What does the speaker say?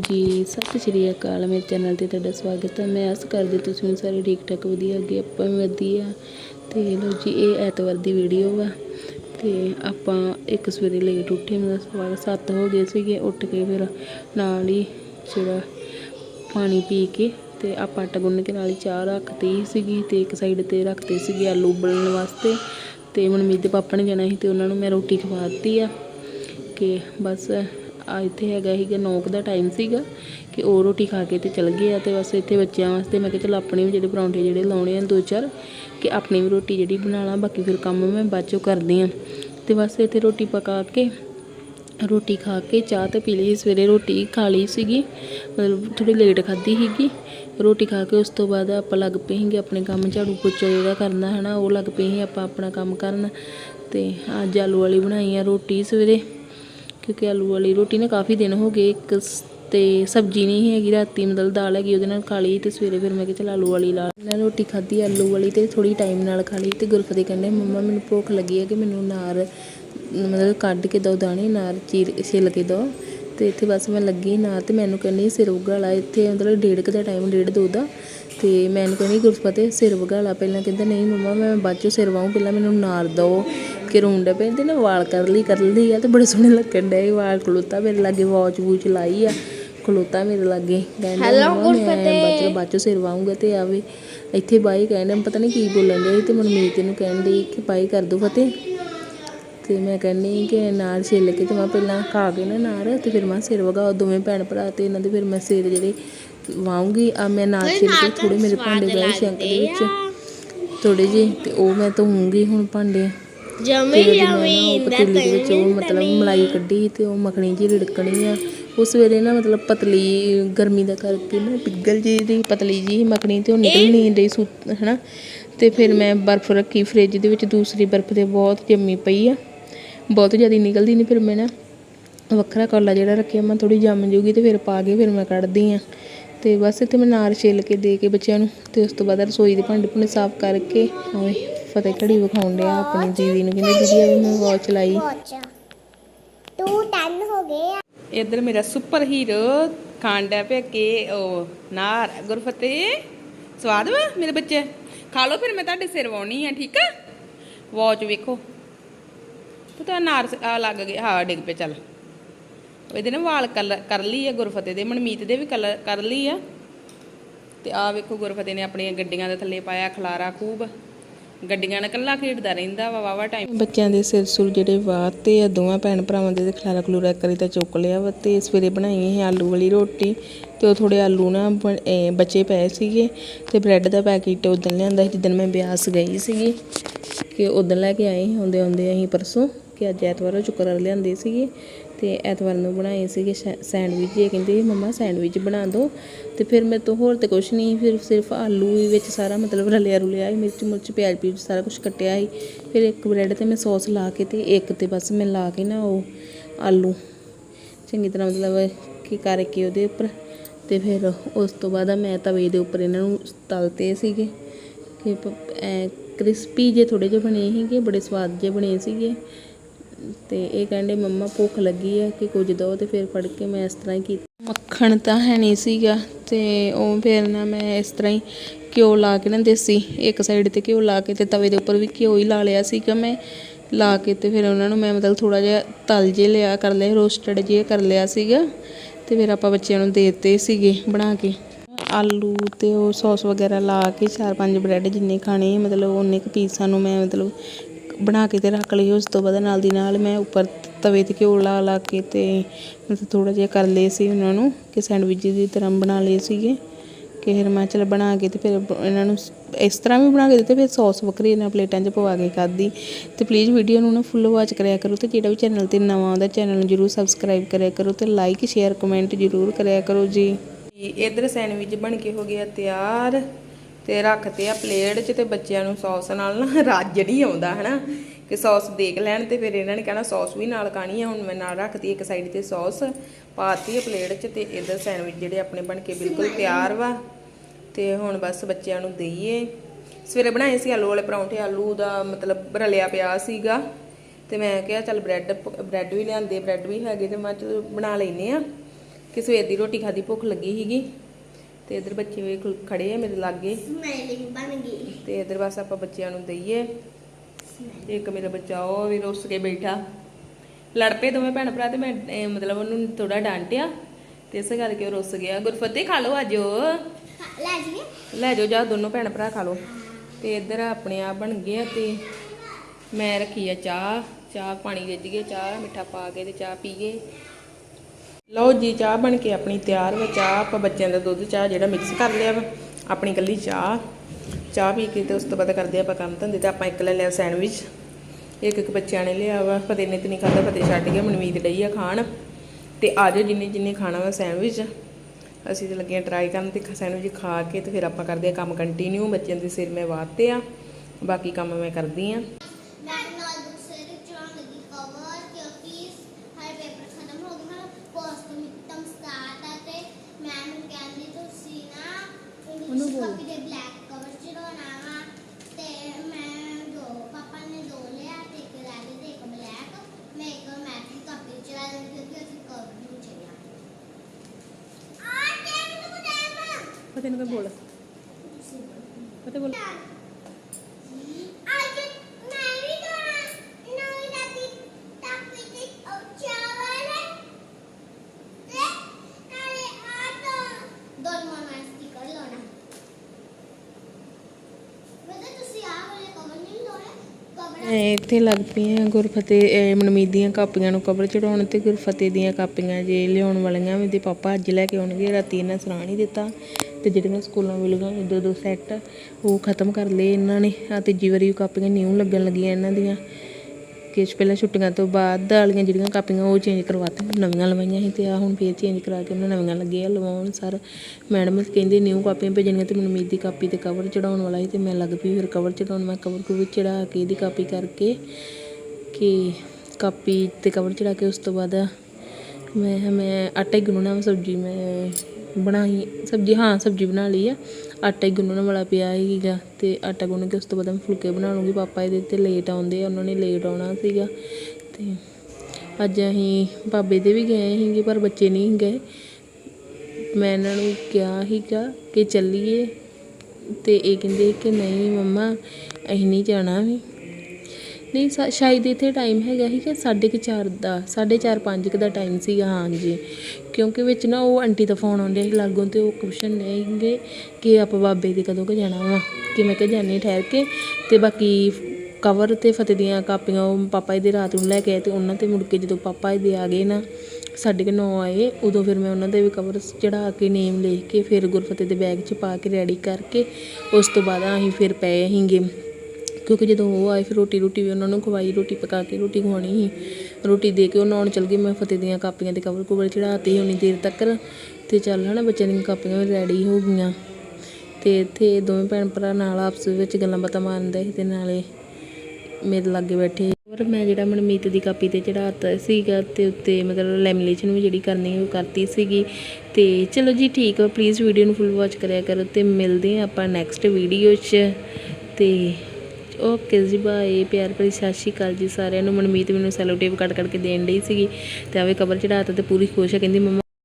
ਜੀ, ਸਤਿ ਸ਼੍ਰੀ ਅਕਾਲ ਮੇਰੇ ਚੈਨਲ ਤੇ ਤੁਹਾਡਾ ਸਵਾਗਤ ਹੈ। ਮੈਂ ਆਸ ਕਰਦੀ ਤੁਸੀਂ ਸਾਰੇ ਠੀਕ ਠਾਕ ਵਧੀਆ ਅੱਗੇ ਆਪਾਂ ਵੀ ਵਧੀਆ। ਤੇ ਲੋ ਜੀ, ਇਹ ਐਤਵਾਰ ਦੀ ਵੀਡੀਓ ਵਾ। ਤੇ ਆਪਾਂ ਇੱਕ ਸਵੇਰੇ ਲੇਟ ਉੱਠੇ ਮੇਰਾ ਸਵਾਲ 7 ਹੋ ਗਏ ਸੀਗੇ, ਉੱਠ ਕੇ ਫਿਰ ਨਾਲ ਹੀ ਜਿਹੜਾ ਪਾਣੀ ਪੀ ਕੇ ਤੇ ਆਪਾਂ ਆਟਾ ਗੁੰਨ ਕੇ ਨਾਲ ਹੀ ਚਾਹ ਰੱਖਤੀ ਸੀਗੀ ਤੇ ਇੱਕ ਸਾਈਡ ਤੇ ਰੱਖਤੇ ਸੀਗੇ ਆਲੂ ਉਬਲਣ ਵਾਸਤੇ। ਤੇ ਮਨਮੀਤ ਦੇ ਪਾਪਾ ਨੇ ਜਾਣਾ ਸੀ ਤੇ ਉਹਨਾਂ ਨੂੰ ਮੈਂ ਰੋਟੀ ਖਵਾ ਦਿੱਤੀ ਆ। ਕਿ ਬਸ ਇੱਥੇ ਹੈਗਾ ਸੀਗਾ ਨੌਕ ਦਾ ਟਾਈਮ ਸੀਗਾ ਕਿ ਉਹ ਰੋਟੀ ਖਾ ਕੇ ਤੇ ਚਲ ਗਏ ਆ ਤੇ ਬਸ ਇੱਥੇ ਬੱਚਿਆਂ ਵਾਸਤੇ ਮੈਂ ਕਿਹਾ ਚਲ ਆਪਣੇ ਵੀ ਜਿਹੜੇ ਪਰੌਂਠੇ ਜਿਹੜੇ ਲਾਉਣੇ ਆ ਦੋ ਚਾਰ ਕਿ ਆਪਣੀ ਵੀ ਰੋਟੀ ਜਿਹੜੀ ਬਣਾ ਬਾਕੀ ਫਿਰ ਕੰਮ ਮੈਂ ਬਾਅਦ ਚੋਂ ਕਰਦੀ ਆ। ਤੇ ਬਸ ਇੱਥੇ ਰੋਟੀ ਪਕਾ ਕੇ, ਰੋਟੀ ਖਾ ਕੇ ਚਾਹ ਤੇ ਪੀ ਲਈ, ਸਵੇਰੇ ਰੋਟੀ ਖਾ ਲਈ ਸੀਗੀ, ਮਤਲਬ ਥੋੜੀ ਲੇਟ ਖਾਧੀ ਸੀਗੀ। ਰੋਟੀ ਖਾ ਕੇ ਉਸ ਤੋਂ ਬਾਅਦ ਆਪਾਂ ਲੱਗ ਪਏ ਸੀਗੇ ਆਪਣੇ ਕੰਮ ਝਾੜੂ ਪੋਚਾ ਜਿਹੜਾ ਕਰਨਾ ਹੈ ਨਾ ਉਹ ਲੱਗ ਪਏ ਸੀ ਆਪਾਂ ਆਪਣਾ ਕੰਮ ਕਰਨ ਤੇ ਅੱਜ ਆਲੂ ਵਾਲੀ ਬਣਾਈ ਆ ਰੋਟੀ ਸਵੇਰੇ। ਕਿਉਂਕਿ ਆਲੂ ਵਾਲੀ ਰੋਟੀ ਨਾ ਕਾਫੀ ਦਿਨ ਹੋ ਗਏ, ਇੱਕ ਸ- ਤੇ ਸਬਜ਼ੀ ਨਹੀਂ ਹੈਗੀ, ਰਾਤੀ ਮਤਲਬ ਦਾਲ ਹੈਗੀ, ਉਹਦੇ ਨਾਲ ਖਾ ਲਈ ਤੇ ਸਵੇਰੇ ਫਿਰ ਮੈਂ ਕਿਹਾ ਚਲ ਆਲੂ ਵਾਲੀ ਲਾ ਮੈਂ ਰੋਟੀ ਖਾਧੀ ਆਲੂ ਵਾਲੀ ਤੇ ਥੋੜੀ ਟਾਈਮ ਨਾਲ ਖਾ ਲਈ ਤੇ ਗੁਰਫਤੇ ਕਹਿੰਦੇ, ਮੰਮਾ, ਮੈਨੂੰ ਭੁੱਖ ਲੱਗੀ ਹੈ ਕਿ ਮੈਨੂੰ ਨਾਰ, ਮਤਲਬ ਕੱਢ ਕੇ ਦਿਓ ਦਾਣੇ, ਨਾਰ ਚੀਰ ਛਿੱਲ ਕੇ ਦਿਓ ਤੇ ਇੱਥੇ ਬਸ ਮੈਂ ਲੱਗੀ ਨਾਰ ਤੇ ਮੈਨੂੰ ਕਹਿੰਦੀ, ਸਿਰ ਉਗਾਲਾ ਇੱਥੇ ਮਤਲਬ ਡੇਢ ਕੁ ਦਾ ਟਾਈਮ ਡੇਢ ਦੋ ਦਾ। ਤੇ ਮੈਨੂੰ ਕਹਿੰਦੀ, ਗੁਰਫਤੇ, ਸਿਰ ਵਗਾਲਾ ਪਹਿਲਾਂ ਕਹਿੰਦਾ, ਨਹੀਂ ਮੰਮਾ, ਮੈਂ ਬਾਅਦ ਚੋਂ ਸਿਰ ਵਾਉਂ ਪਹਿਲਾਂ ਮੈਨੂੰ ਨਾਰ ਦਿਓ ਕਿ ਰੋਂਡੇ ਪੈਂਦੇ ਨਾ ਵਾਲ ਕਰ ਲਈ ਕਰ ਲਈ ਆ ਤੇ ਬੜੇ ਸੋਹਣੇ ਲੱਗਣ ਡਏ ਵਾਲ। ਖਲੋਤਾ ਮੇਰੇ ਲਾਗੇ ਵਾਚ ਵੂਚ ਲਾਈ ਆ ਖਲੋਤਾ ਮੇਰੇ ਲਾਗੇ ਕਹਿੰਦਾ ਮੰਮਾ ਮੈਂ ਬਾਅਦ ਚੋਂ ਬਾਅਦ ਚੋਂ ਸਿਰ ਵਾਉਂਗਾ ਤੇ ਆਵੇ ਇੱਥੇ ਬਾਈ ਕਹਿੰਦੇ ਪਤਾ ਨਹੀਂ ਕੀ ਬੋਲਣ ਦੇ ਤੇ ਮਨਮੀਤ ਨੂੰ ਕਹਿਣ ਡਈ ਕਿ ਬਾਈ ਕਰ ਦੋ ਫਤਿਹ। ਤੇ ਮੈਂ ਕਹਿੰਦੀ ਕਿ ਨਾਰ ਛਿੱਲ ਕੇ ਤੇ ਮੈਂ ਪਹਿਲਾਂ ਖਾ ਕੇ ਨਾ ਨਾਰ ਤੇ ਫਿਰ ਮੈਂ ਸਿਰ ਵਗਾ ਦੋਵੇਂ ਭੈਣ ਭਰਾ ਤੇ ਇਹਨਾਂ ਦੇ ਫਿਰ ਮੈਂ ਸਿਰ ਜਿਹੜੇ ਵਾਉਂਗੀ ਆ ਮੈਂ ਨਾਰ ਛਿੱਲ ਕੇ ਥੋੜੇ ਮੇਰੇ ਭਾਂਡੇ ਗਏ ਸ਼ੰਕ ਦੇ ਵਿੱਚ। ਥੋੜੇ ਜਿਹੇ ਤੇ ਉਹ ਮੈਂ ਧੋਊਂਗੀ ਹੁਣ ਭਾਂਡੇ। ਜਮੇ ਪਤੀਲੀ ਵਿੱਚ ਉਹ ਮਤਲਬ ਮਲਾਈ ਕੱਢੀ ਤੇ ਉਹ ਮੱਖਣੀ ਜੀ ਰਿੜਕਣੀ ਆ। ਉਹ ਸਵੇਰੇ ਨਾ ਮਤਲਬ ਪਤਲੀ ਗਰਮੀ ਦਾ ਕਰਕੇ ਨਾ ਪਿੱਗਲ ਜੀ ਦੀ ਪਤਲੀ ਜੀ ਮੱਖਣੀ ਤੇ ਉਹ ਨਿਕਲ ਨਹੀਂ ਰਹੀ ਸੂ ਹਨਾ। ਤੇ ਫਿਰ ਮੈਂ ਬਰਫ਼ ਰੱਖੀ ਫ੍ਰਿਜ ਦੇ ਵਿੱਚ ਦੂਸਰੀ ਬਰਫ਼ ਤੇ ਬਹੁਤ ਜੰਮੀ ਪਈ ਆ। ਬਹੁਤ ਜ਼ਿਆਦਾ ਨਿਕਲਦੀ ਨਹੀਂ ਫਿਰ ਮੈਂ ਨਾ। ਵੱਖਰਾ ਕੋਲਾ ਜਿਹੜਾ ਰੱਖਿਆ ਮੈਂ ਥੋੜੀ ਜੰਮ ਜੂਗੀ ਤੇ ਫਿਰ ਪਾ ਕੇ ਫਿਰ ਮੈਂ ਕੱਢਦੀ ਆ। ਤੇ ਬਸ ਇੱਥੇ ਮੈਂ ਨਾਰ ਛਿੱਲ ਕੇ ਦੇ ਕੇ ਬੱਚਿਆਂ ਨੂੰ ਤੇ ਉਸ ਤੋਂ ਬਾਅਦ ਰਸੋਈ ਦੇ ਭਾਂਡੇ ਭੁੰਡੇ ਸਾਫ਼ ਕਰਕੇ ਆਵੇ ਫਤਿਹ ਘੜੀ ਵਿਖਾਉਣ ਡਿਆ ਆਪਣੀ ਦੀਦੀ ਨੂੰ ਕਹਿੰਦੇ ਦੀਦੀ ਆ ਮੈਂ ਵਾਚ ਹੋ ਗਏ ਆ। ਇੱਧਰ ਮੇਰਾ ਸੁਪਰ ਹੀਰੋ ਖਾਂਡਾ ਪਿਆ ਕੇ ਉਹ ਨਾਰ ਗੁਰਫਤਿਹ ਸਵਾਦ ਵਾ ਮੇਰੇ ਬੱਚੇ? ਖਾ ਲਓ ਫਿਰ ਮੈਂ ਤੁਹਾਡੇ ਸਿਰ ਵਾਉਣੀ ਆ ਠੀਕ ਆ? ਵਾਚ ਵੇਖੋ। ਪਤਾ ਨਾਰ ਆ ਲੱਗ ਗਿਆ ਹਾਂ ਡਿੱਗ ਪਿਆ ਚੱਲ। ਇਹਦੇ ਨਾ ਵਾਲ ਕਲਰ ਕਰ ਲਈ ਆ ਗੁਰਫਤਿਹ ਦੇ ਮਨਮੀਤ ਦੇ ਵੀ ਕਲਰ ਕਰ ਲਈ ਆ। ਤੇ ਆ ਵੇਖੋ ਗੁਰਫਤਿਹ ਨੇ ਆਪਣੀਆਂ ਗੱਡੀਆਂ ਦੇ ਥੱਲੇ ਪਾਇਆ ਖਲਾਰਾ ਖੂਬ। ਗੱਡੀਆਂ ਨਾਲ ਕੱਲਾ ਖੇਡਦਾ ਰਹਿੰਦਾ ਵਾ ਵਾਵਾ ਟਾਈਮ ਬੱਚਿਆਂ ਦੇ ਸਿਰ ਸੁਰ ਜਿਹੜੇ ਵਾਤੇ ਆ, ਦੋਵਾਂ ਭੈਣ ਭਰਾਵਾਂ ਦੇ ਖਲਾਰਾ ਖਲੂਰਾ ਕਰੀ ਤਾਂ ਚੁੱਕ ਲਿਆ ਵਾ ਤੇ ਸਵੇਰੇ ਬਣਾਈ ਇਹ ਆਲੂ ਵਾਲੀ ਰੋਟੀ ਤੇ ਉਹ ਥੋੜੇ ਆਲੂ ਨਾ ਬਚੇ ਪਏ ਸੀਗੇ ਤੇ ਬ੍ਰੈਡ ਦਾ ਪੈਕੇਟ ਉਦੋਂ ਲਿਆਂਦਾ ਸੀ, ਜਿੱਦਣ ਮੈਂ ਬਿਆਸ ਗਈ ਸੀਗੀ। ਕਿ ਉਦੋਂ ਲੈ ਕੇ ਆਏ ਸੀ, ਆਉਂਦੇ ਆਉਂਦੇ ਅਸੀਂ ਪਰਸੋਂ ਕਿ ਅੱਜ ਐਤਵਾਰ ਉਹ ਚੁੱਕਰ ਲਿਆਂਦੇ ਸੀਗੇ ਤੇ ਐਤਵਾਰ ਨੂੰ ਬਣਾਏ ਸੀਗੇ ਸ਼ੈ- ਸੈਂਡਵਿਚ ਇਹ ਕਹਿੰਦੇ ਮੰਮਾ, ਸੈਂਡਵਿਚ ਬਣਾ ਦਿਓ ਤੇ ਫਿਰ ਮੇਰੇ ਤੋਂ ਹੋਰ ਤੇ ਕੁਛ ਨਹੀਂ, ਫਿਰ ਸਿਰਫ ਆਲੂ ਵਿੱਚ ਸਾਰਾ ਮਤਲਬ ਰਲਿਆ ਰੁਲਿਆ ਸੀ, ਮਿਰਚ ਮੁਰਚ, ਪਿਆਜ਼ ਪਿਊਜ਼ ਸਾਰਾ ਕੁਝ ਕੱਟਿਆ ਸੀ। ਫਿਰ ਇੱਕ ਬ੍ਰੈਡ ਤੇ ਮੈਂ ਸੌਸ ਲਾ ਕੇ ਤੇ ਇੱਕ ਤੇ ਬਸ ਮੈਂ ਲਾ ਕੇ ਨਾ ਉਹ ਆਲੂ, ਚੰਗੀ ਤਰ੍ਹਾਂ ਮਤਲਬ ਕੀ ਕਰਕੇ ਉਹਦੇ ਉੱਪਰ ਤੇ ਫਿਰ ਉਸ ਤੋਂ ਬਾਅਦ ਮੈਂ ਤਵੇ ਦੇ ਉੱਪਰ ਇਹਨਾਂ ਨੂੰ ਤਲਤੇ ਸੀਗੇ ਕਿ ਕ੍ਰਿਸਪੀ ਜੇ ਥੋੜੇ ਜਿਹੇ ਬਣੇ ਸੀਗੇ, ਬੜੇ ਸਵਾਦ ਜੇ ਬਣੇ ਸੀਗੇ। ਤੇ ਇਹ ਕਹਿੰਦੇ ਮੰਮਾ ਭੁੱਖ ਲੱਗੀ ਆ ਕਿ ਕੁਝ ਦੋ ਤੇ ਫਿਰ ਫੜ ਕੇ ਮੈਂ ਇਸ ਤਰ੍ਹਾਂ ਹੀ ਕੀਤਾ। ਮੱਖਣ ਤਾਂ ਹੈ ਨਹੀਂ ਸੀਗਾ ਤੇ ਉਹ ਫਿਰ ਨਾ ਮੈਂ ਇਸ ਤਰ੍ਹਾਂ ਹੀ ਘਿਓ ਲਾ ਕੇ ਨਾ ਦੇਸੀ, ਇੱਕ ਸਾਈਡ ਤੇ ਘਿਓ ਲਾ ਕੇ ਤੇ ਤਵੇ ਦੇ ਉੱਪਰ ਵੀ ਘਿਓ ਹੀ ਲਾ ਲਿਆ ਸੀਗਾ ਮੈਂ। ਲਾ ਕੇ ਤੇ ਫਿਰ ਉਹਨਾਂ ਨੂੰ ਮੈਂ ਮਤਲਬ ਥੋੜਾ ਜਿਹਾ ਤਲ ਜੇ ਲਿਆ, ਕਰ ਲਿਆ ਰੋਸਟਡ ਜੇ ਕਰ ਲਿਆ ਸੀਗਾ। ਤੇ ਫਿਰ ਆਪਾਂ ਬੱਚਿਆਂ ਨੂੰ ਦੇ ਦਿੱਤੇ ਸੀਗੇ ਬਣਾ ਕੇ। ਆਲੂ ਤੇ ਉਹ ਸੌਸ ਵਗੈਰਾ ਲਾ ਕੇ ਚਾਰ ਪੰਜ ਬ੍ਰੈਡ ਜਿੰਨੇ ਖਾਣੇ, ਮਤਲਬ ਉਹਨੇ ਕੁ ਪੀਸਾਂ ਨੂੰ ਮੈਂ ਮਤਲਬ ਬਣਾ ਕੇ ਤੇ ਰੱਖ ਲਈ ਉਸ ਤੋਂ ਬਾਅਦ ਨਾਲ ਦੀ ਨਾਲ ਮੈਂ ਉੱਪਰ ਤਵੇ ਤੇ ਘਿਓ ਲਾ ਲਾ ਕੇ ਤੇ ਮਤਲਬ ਥੋੜਾ ਜਿਹਾ ਕਰ ਲਏ ਸੀ ਉਹਨਾਂ ਨੂੰ ਕਿ ਸੈਂਡਵਿਚ ਦੀ ਤਰ੍ਹਾਂ ਬਣਾ ਲਏ ਸੀਗੇ। ਕਿ ਫਿਰ ਮੈਂ ਚਲ ਬਣਾ ਕੇ ਤੇ ਫਿਰ ਇਹਨਾਂ ਨੂੰ ਇਸ ਤਰ੍ਹਾਂ ਵੀ ਬਣਾ ਕੇ ਦਿੱਤੇ, ਫਿਰ ਸੌਸ ਵੱਖਰੀ ਇਹਨਾਂ ਪਲੇਟਾਂ 'ਚ ਪਵਾ ਕੇ ਖਾਧੀ। ਤੇ ਪਲੀਜ਼ ਵੀਡੀਓ ਨੂੰ ਨਾ ਫੁੱਲ ਵਾਚ ਕਰਿਆ ਕਰੋ ਤੇ ਜਿਹੜਾ ਵੀ ਚੈਨਲ ਤੇ ਨਵਾਂ ਆਉਂਦਾ ਚੈਨਲ ਨੂੰ ਜਰੂਰ ਸਬਸਕ੍ਰਾਈਬ ਕਰਿਆ ਕਰੋ ਤੇ ਲਾਈਕ ਸ਼ੇਅਰ ਕਮੈਂਟ ਜਰੂਰ ਕਰਿਆ ਕਰੋ ਜੀ। ਇਧਰ ਸੈਂਡਵਿਚ ਬਣ ਕੇ ਹੋ ਗਿਆ ਤਿਆਰ ਤੇ ਰੱਖਤੇ ਆ ਪਲੇਟ 'ਚ ਤੇ ਬੱਚਿਆਂ ਨੂੰ ਸੌਸ ਨਾਲ ਨਾ ਰੱਜ ਨਹੀਂ ਆਉਂਦਾ ਹਨਾ ਕਿ ਸੌਸ ਦੇਖ ਲੈਣ ਤੇ ਫਿਰ ਇਹਨਾਂ ਨੇ ਕਹਿਣਾ ਸੌਸ ਵੀ ਨਾਲ ਖਾਣੀ ਆ ਹੁਣ ਮੈਂ ਨਾਲ ਰੱਖਤੀ ਇੱਕ ਸਾਈਡ ਤੇ ਸੌਸ ਪਾਤੀ ਹੈ ਪਲੇਟ 'ਚ ਤੇ ਇਧਰ ਸੈਂਡਵਿਚ ਜਿਹੜੇ ਆਪਣੇ ਬਣ ਕੇ ਬਿਲਕੁਲ ਤਿਆਰ ਵਾ ਤੇ ਹੁਣ ਬਸ ਬੱਚਿਆਂ ਨੂੰ ਦਈਏ। ਸਵੇਰੇ ਬਣਾਏ ਸੀ ਆਲੂ ਵਾਲੇ ਪਰੌਂਠੇ ਆਲੂ ਦਾ ਮਤਲਬ ਰਲਿਆ ਪਿਆ ਸੀਗਾ ਤੇ ਮੈਂ ਕਿਹਾ ਚੱਲ ਬ੍ਰੈਡ ਬ੍ਰੈਡ ਵੀ ਲਿਆਂਦੇ ਬ੍ਰੈਡ ਵੀ ਹੈਗੇ ਤੇ ਮੈਂ ਚਲ ਬਣਾ ਲੈਨੇ ਆ। ਕਿ ਸਵੇਰ ਦੀ ਰੋਟੀ ਖਾਦੀ ਭੁੱਖ ਲੱਗੀ ਸੀਗੀ। ਤੇ ਇਧਰ ਬੱਚੇ ਵੇਖ ਖੜੇ ਆ ਮੇਰੇ ਲਾਗੇ। ਸਮਾਈਲਿੰਗ ਬਣ ਗਈ। ਤੇ ਇਧਰ ਬਸ ਆਪਾਂ ਬੱਚਿਆਂ ਨੂੰ ਦਈਏ। ਇੱਕ ਮੇਰਾ ਬੱਚਾ ਉਹ ਵੀ ਰੁੱਸ ਕੇ ਬੈਠਾ। ਲੜ ਪਏ ਦੋਵੇਂ ਭੈਣ ਭਰਾ ਤੇ ਮੈਂ ਮਤਲਬ ਉਹਨੂੰ ਥੋੜਾ ਡਾਂਟਿਆ। ਤੇ ਇਸੇ ਕਰਕੇ ਉਹ ਰੁੱਸ ਗਿਆ। ਗੁਰਫਤਿਹ ਖਾ ਲਓ ਅੱਜ ਲੈ ਲੈ ਜਾਓ ਜਾ ਦੋਨੋਂ ਭੈਣ ਭਰਾ ਖਾ ਲਓ। ਤੇ ਇੱਧਰ ਆਪਣੇ ਆਪ ਬਣ ਗਏ ਤੇ ਮੈਂ ਰੱਖੀ ਆ ਚਾਹ। ਚਾਹ ਪਾਣੀ ਰਿੱਝ ਗਏ ਚਾਹ ਮਿੱਠਾ ਪਾ ਕੇ ਤੇ ਚਾਹ ਪੀ ਗਏ। ਲਓ ਜੀ, ਚਾਹ ਬਣ ਕੇ ਆਪਣੀ ਤਿਆਰ ਵਾ। ਚਾਹ ਆਪਾਂ ਬੱਚਿਆਂ ਦਾ ਦੁੱਧ, ਚਾਹ ਜਿਹੜਾ ਮਿਕਸ ਕਰ ਲਿਆ ਵਾ, ਆਪਣੀ ਕੱਲੀ ਚਾਹ। ਚਾਹ ਪੀ ਕੇ ਤੇ ਉਸ ਤੋਂ ਬਾਅਦ ਕਰਦੇ ਆਪਾਂ ਕੰਮ ਧੰਦੇ, ਤੇ ਆਪਾਂ ਇੱਕ ਲੈ ਲਿਆ ਸੈਂਡਵਿਚ। ਇੱਕ ਇੱਕ ਬੱਚਿਆਂ ਨੇ ਲਿਆ ਵਾ ਫਤਿਹ ਨੇ ਤੇ ਨਹੀਂ ਖਾਧਾ ਫਤਿਹ ਛੱਡ ਗਿਆ ਮਨਮੀਤ ਡਈ ਆ ਖਾਣ। ਤੇ ਜਾਓ ਜਿੰਨੇ ਜਿੰਨੇ ਖਾਣਾ ਵਾ ਸੈਂਡਵਿਚ, ਅਸੀਂ ਤੇ ਲੱਗੇ ਆ ਟਰਾਈ ਕਰਨ ਤੇ ਸੈਂਡਵਿਚ ਖਾ ਕੇ ਤੇ ਫਿਰ ਆਪਾਂ ਕਰਦੇ ਆ ਕੰਮ ਕੰਟੀਨਿਊ ਬੱਚਿਆਂ ਦੇ ਸਿਰ ਮੈਂ ਵਾਤੇ ਆ, ਬਾਕੀ ਕੰਮ ਮੈਂ ਕਰਦੀ ਆ ਮੈਂ ਨਾਲ ਦੂਸਰੇ ਦੇ ਚੋਣ ਲੱਗੀ ਕਵਰ ਕਿਉਂਕਿ ਹਰ ਪੇਪਰ ਖਤਮ ਹੋ ਗਿਆ ਪੋਸਟ ਮਿਟਮ ਸਟਾਰਟ ਆ ਤੇ ਮੈਂ ਨੂੰ ਕਹਿੰਦੀ ਤੁਸੀਂ ਨਾ ਕਾਪੀ ਦੇ ਬਲੈਕ ਕਵਰ ਚੜਾਉਣਾ ਵਾ ਤੇ ਮੈਂ ਦੋ ਪਾਪਾ ਨੇ ਦੋ ਲਿਆ ਤੇ ਇੱਕ ਰੈਡ ਤੇ ਇੱਕ ਬਲੈਕ ਮੈਂ ਇੱਕ ਮੈਥ ਕਾਪੀ ਚੜਾ ਲਈ ਕਿਉਂਕਿ ਅਸੀਂ ਕਵਰ ਨੂੰ ਚੜਿਆ ਆ ਟਾਈਮ ਨੂੰ ਟਾਈਮ ਫਤਿਹ ਨੂੰ ਬੋਲ। ਫਤਿਹ ਬੋਲ ਅੱਜ ਮੈਂ ਵੀ ਕਰਾਂ ਨਵੀਂ ਦਾਦੀ ਤਾਪੀ ਤੇ ਚਾਵਲ ਤੇ ਨਾਲੇ ਆ ਤਾਂ ਦੋਨ ਮਨ ਸਟicker ਲਾਉਣਾ ਮੈਂ ਤੁਸੀਂ ਆ ਵਾਲੇ ਕਵਰ ਨਹੀਂ ਲਾਉਣਾ ਕਵਰ ਐ ਇੱਥੇ ਲੱਗ ਪਈਆਂ ਗੁਰਫਤਿਹ ਮਨਮੀਤ ਦੀਆਂ ਕਾਪੀਆਂ ਨੂੰ ਕਵਰ ਚੜਾਉਣ ਤੇ ਗੁਰਫਤਿਹ ਦੀਆਂ ਕਾਪੀਆਂ ਜੇ ਲਿਆਉਣ ਵਾਲੀਆਂ ਵੀ ਤੇ ਪਾਪਾ ਅੱਜ ਲੈ ਕੇ ਆਉਣਗੇ। ਰਾਤੀ ਇਹਨਾਂ ਸੁਣਾ ਨਹੀਂ ਦਿੱਤਾ ਤੇ ਜਿਹੜੀਆਂ ਸਕੂਲਾਂ ਮਿਲੀਆਂ ਦੋ ਦੋ ਸੈੱਟ ਉਹ ਖਤਮ ਕਰ ਲਏ ਇਹਨਾਂ ਨੇ। ਆ ਤੀਜੀ ਵਾਰੀ ਉਹ ਕਾਪੀਆਂ ਨਿਊ ਲੱਗਣ ਲੱਗੀਆਂ ਇਹਨਾਂ ਦੀਆਂ। ਕਿਸ ਪਹਿਲਾਂ ਛੁੱਟੀਆਂ ਤੋਂ ਬਾਅਦ ਵਾਲੀਆਂ ਜਿਹੜੀਆਂ ਕਾਪੀਆਂ ਉਹ ਚੇਂਜ ਕਰਵਾਤੀਆਂ। ਨਵੀਆਂ ਲਵਾਈਆਂ ਸੀ ਤੇ ਆ ਹੁਣ ਫੇਰ ਚੇਂਜ ਕਰਾ ਕੇ ਉਹਨਾਂ ਨਵੀਆਂ ਲੱਗੀਆਂ। ਲਵਾਉਣ ਸਰ ਮੈਡਮ ਕਹਿੰਦੇ ਨਿਊ ਕਾਪੀਆਂ ਭੇਜਣੀਆਂ ਤੇ ਮਨਮੀਤ ਦੀ ਕਾਪੀ ਤੇ ਕਵਰ ਚੜਾਉਣ ਵਾਲਾ ਸੀ ਤੇ ਮੈਂ ਲੱਗ ਪਈ ਫਿਰ ਕਵਰ ਚੜਾਉਣ। ਮੈਂ ਕਵਰ ਕੋ ਵਿੱਚ ਚੜਾ ਕੇ ਇਹਦੀ ਕਾਪੀ ਕਰਕੇ ਕਿ ਕਾਪੀ ਤੇ ਕਵਰ ਚੜਾ ਕੇ ਉਸ ਤੋਂ ਬਾਅਦ ਮੈਂ ਮੈਂ ਆਟਾ ਹੀ ਗੁੰਨਣਾ ਸਬਜ਼ੀ ਮੈਂ ਬਣਾਈ, ਸਬਜ਼ੀ, ਹਾਂ, ਸਬਜ਼ੀ ਬਣਾ ਲਈ ਆ। ਆਟਾ ਹੀ ਗੁੰਨਣ ਵਾਲਾ ਪਿਆ ਸੀਗਾ ਤੇ ਆਟਾ ਗੁੰਨ ਕੇ ਉਸ ਤੋਂ ਬਾਅਦ ਮੈਂ ਫੁਲਕੇ ਬਣਾ ਲੂੰਗੀ। ਪਾਪਾ ਇਹਦੇ ਤੇ ਲੇਟ ਆਉਂਦੇ ਆ, ਉਹਨਾਂ ਨੇ ਲੇਟ ਆਉਣਾ ਸੀਗਾ ਤੇ ਅੱਜ ਅਸੀਂ ਬਾਬੇ ਦੇ ਵੀ ਗਏ ਸੀਗੇ, ਪਰ ਬੱਚੇ ਨਹੀਂ ਗਏ। ਮੈਂ ਇਹਨਾਂ ਨੂੰ ਕਿਹਾ ਸੀਗਾ ਕਿ ਚੱਲੀਏ ਤੇ ਇਹ ਕਹਿੰਦੇ ਕਿ ਨਹੀਂ ਮੰਮਾ, ਅਸੀਂ ਨਹੀਂ ਜਾਣਾ ਵੀ। ਨਹੀਂ, ਸ਼ਾ- ਸ਼ਾਇਦ ਇੱਥੇ ਟਾਈਮ ਹੈਗਾ ਸੀਗਾ ਸਾਢੇ ਕੁ ਚਾਰ ਦਾ, ਸਾਢੇ ਚਾਰ ਪੰਜ ਕੁ ਦਾ ਟਾਈਮ ਸੀਗਾ, ਹਾਂਜੀ। ਕਿਉਂਕਿ ਵਿੱਚ ਨਾ ਉਹ ਆਂਟੀ ਦਾ ਫੋਨ ਆਉਂਦਿਆ ਸੀ ਲਾਗੋਂ ਤੇ ਉਹ ਕੁਸ਼ਨ ਨਹੀਂ ਸੀਗੇ ਕਿ ਆਪਾਂ ਬਾਬੇ ਦੇ ਕਦੋਂ ਕੁ ਜਾਣਾ ਵਾ। ਕਿ ਮੈਂ ਕਿਹਾ ਜਾਨੀ ਠਹਿਰ ਕੇ ਤੇ ਬਾਕੀ ਕਵਰ ਤੇ ਫਤਿਹ ਦੀਆਂ ਕਾਪੀਆਂ ਉਹ ਪਾਪਾ ਜੀ ਦੇ ਰਾਤ ਨੂੰ ਲੈ ਕੇ ਆਏ ਤੇ ਉਹਨਾਂ ਤੇ ਮੁੜ ਕੇ ਜਦੋਂ ਪਾਪਾ ਜੀ ਦੇ ਆ ਗਏ ਨਾ, ਸਾਢੇ ਕੁ ਨੌ ਆਏ, ਉਦੋਂ ਫਿਰ ਮੈਂ ਉਹਨਾਂ ਦੇ ਵੀ ਕਵਰ ਚੜਾ ਕੇ ਨੇਮ ਲਿਖ ਕੇ ਫਿਰ ਗੁਰਫਤਿਹ ਦੇ ਬੈਗ 'ਚ ਪਾ ਕੇ ਰੈਡੀ ਕਰਕੇ ਉਸ ਤੋਂ ਬਾਅਦ ਅਸੀਂ ਫਿਰ ਪਏ ਸੀਗੇ। ਕਿਉਂਕਿ ਜਦੋਂ ਉਹ ਆਏ, ਫਿਰ ਰੋਟੀ ਰੋਟੀ ਵੀ ਉਹਨਾਂ ਨੂੰ ਖਵਾਈ, ਰੋਟੀ ਪਕਾ ਕੇ, ਰੋਟੀ ਖਵਾਉਣੀ ਸੀ। ਰੋਟੀ ਦੇ ਕੇ ਉਹ ਨਹਾਉਣ ਚਲ ਗਏ, ਮੈਂ ਫਤਿਹ ਦੀਆਂ ਕਾਪੀਆਂ ਤੇ ਕਵਰ ਕੁਵਰ ਚੜਾਤੇ ਉਨੀ ਦੇਰ ਤੱਕ। ਤੇ ਚੱਲ ਹਨਾ ਬੱਚਿਆਂ ਦੀਆਂ ਕਾਪੀਆਂ ਵੀ ਰੈਡੀ ਹੋ ਗਈਆਂ। ਤੇ ਇੱਥੇ ਦੋਵੇਂ ਭੈਣ ਭਰਾ ਨਾਲ ਆਪਸ ਵਿੱਚ ਗੱਲਾਂ ਬਾਤਾਂ ਮਾਰਦੇ ਸੀ ਤੇ ਨਾਲੇ ਮੇਰੇ ਲਾਗੇ ਬੈਠੇ ਪਰ ਮੈਂ ਜਿਹੜਾ ਮਨਮੀਤ ਦੀ ਕਾਪੀ ਤੇ ਚੜਾਤਾ ਸੀਗਾ ਤੇ ਉੱਤੇ ਮਤਲਬ ਲੈਮੀਨੇਸ਼ਨ ਵੀ ਜਿਹੜੀ ਕਰਨੀ ਉਹ ਕਰਤੀ ਸੀਗੀ। ਤੇ ਚਲੋ ਜੀ ਠੀਕ ਆ ਪਲੀਜ਼ ਵੀਡੀਓ ਨੂੰ ਫੁੱਲ ਵਾਚ ਕਰਿਆ ਕਰੋ ਤੇ ਮਿਲਦੇ ਆ ਆਪਾਂ ਨੈਕਸਟ ਵੀਡੀਓ 'ਚ। ਤੇ ਓਕੇ ਜੀ ਬਾਏ ਪਿਆਰ ਭਰੀ ਸਤਿ ਸ਼੍ਰੀ ਅਕਾਲ ਜੀ ਸਾਰਿਆਂ ਨੂੰ। ਮਨਮੀਤ ਮੈਨੂੰ ਸੈਲੋ ਟੇਪ ਕੱਟ ਕੱਟ ਕੇ ਦੇਣ ਡਈ ਸੀਗੀ। ਤੇ ਆਵੇ ਕਵਰ ਚੜਾਤਾ ਤੇ ਪੂਰੀ ਖੁਸ਼ ਆ। ਕਹਿੰਦੀ ਮੰਮਾ